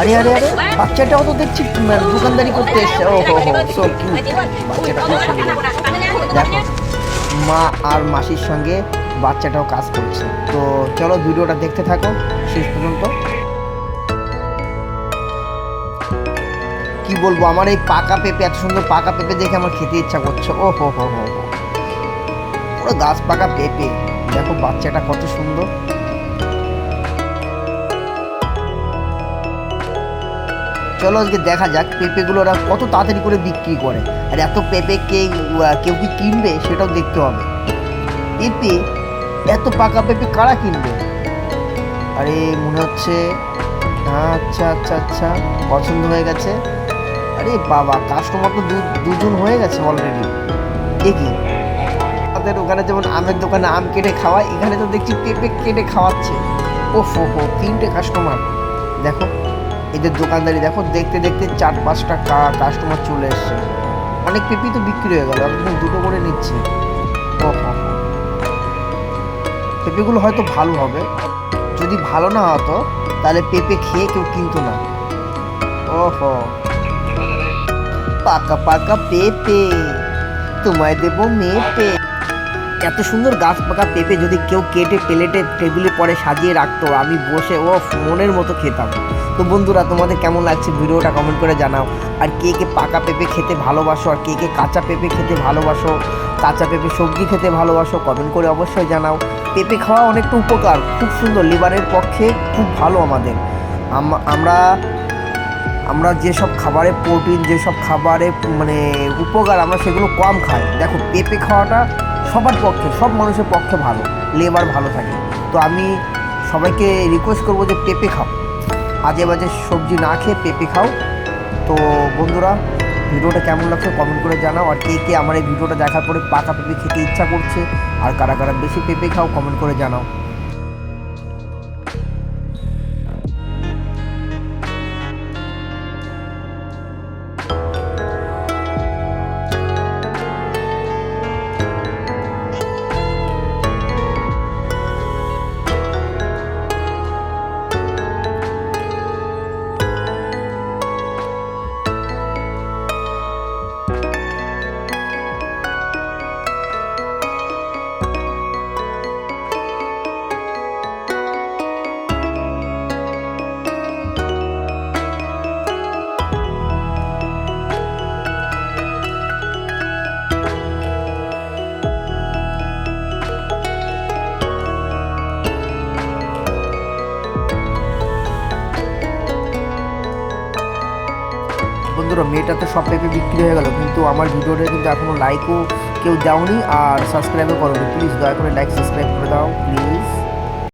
আরে আরে আরে বাচ্চাটাও তো দেখছি উম, দোকানদারি করতে এসছে। ও হো সো দেখো মা আর মাসির সঙ্গে বাচ্চাটাও কাজ করছে। তো চলো ভিডিওটা দেখতে থাকো শেষ পর্যন্ত। কি বলব আমার এই পাকা পেঁপে এত সুন্দর পাকা পেঁপে দেখে আমার খেতে ইচ্ছা করছে। ও হো হো হো। পুরো গাছ পাকা পেঁপে। দেখো বাচ্চাটা কত সুন্দর। চলো আজকে দেখা যাক পেঁপেগুলো ওরা কত তাড়াতাড়ি করে বিক্রি করে। আর এত পেঁপে কে কেউ কি কিনবে সেটাও দেখতে হবে। পেঁপে, এত পাকা পেঁপে কারা কিনবে? আরে, মনে হচ্ছে আচ্ছা আচ্ছা আচ্ছা পছন্দ হয়ে গেছে। আরে বাবা কাস্টমার তো দুজন হয়ে গেছে অলরেডি দেখি আমাদের ওখানে যেমন আমের দোকানে আম কেটে খাওয়ায়, এখানে তো দেখছি পেঁপে কেটে খাওয়াচ্ছে। ও ফো ফো তিনটে কাস্টমার দেখো। এদের দোকানদারি দেখো, দেখতে দেখতে চার পাঁচটা কাস্টমার চলে এসছে। অনেক পেঁপি তো বিক্রি হয়ে গেল দুটো করে নিচ্ছে। ও। পেঁপেগুলো হয়তো ভালো হবে। যদি ভালো না হতো, তাহলে পেঁপে খেয়ে কেউ কিনতো না। ওহো পাকা পাকা পেঁপে। তোমায় দেবো মেপে। এত সুন্দর গাছ পাকা পেঁপে যদি কেউ কেটে প্লেটে টেবিলে পরে সাজিয়ে রাখতো, আমি বসে ও মনের মতো খেতাম। তো বন্ধুরা, তোমাদের কেমন লাগছে ভিডিওটা কমেন্ট করে জানাও। আর কে কে পাকা পেঁপে খেতে ভালোবাসো আর কে কে কাঁচা পেঁপে খেতে ভালোবাসো, কাঁচা পেঁপে সবজি খেতে ভালোবাসো কমেন্ট করে অবশ্যই জানাও। পেঁপে খাওয়া অনেকটা উপকার, খুব সুন্দর, লিভারের পক্ষে খুব ভালো আমাদের। আম- আমরা আমরা যেসব খাবারে প্রোটিন, যেসব খাবারে মানে উপকার আমরা সেগুলো কম খাই। দেখো, পেঁপে খাওয়াটা সবার পক্ষে, সব মানুষের পক্ষে ভালো লেবার ভালো থাকে। তো আমি সবাইকে রিকোয়েস্ট করব যে পেঁপে খাও। আজে বাজে সবজি না খেয়ে পেঁপে খাও। তো বন্ধুরা, ভিডিওটা কেমন লাগছে কমেন্ট করে জানাও। আর কে কে আমার এই ভিডিওটা দেখার পরে পাকা পেঁপে খেতে ইচ্ছা করছে, আর কারা কারা বেশি পেঁপে খাও কমেন্ট করে জানাও। বন্ধুরা মেয়েটা তো সব পেপে বিক্রি হয়ে গেল, কিন্তু আমার ভিডিওটা কিন্তু এখনও লাইকও কেউ দাওনি আর সাবস্ক্রাইবও করোনি। প্লিজ দয়া করে লাইক সাবস্ক্রাইব করে দাও প্লিজ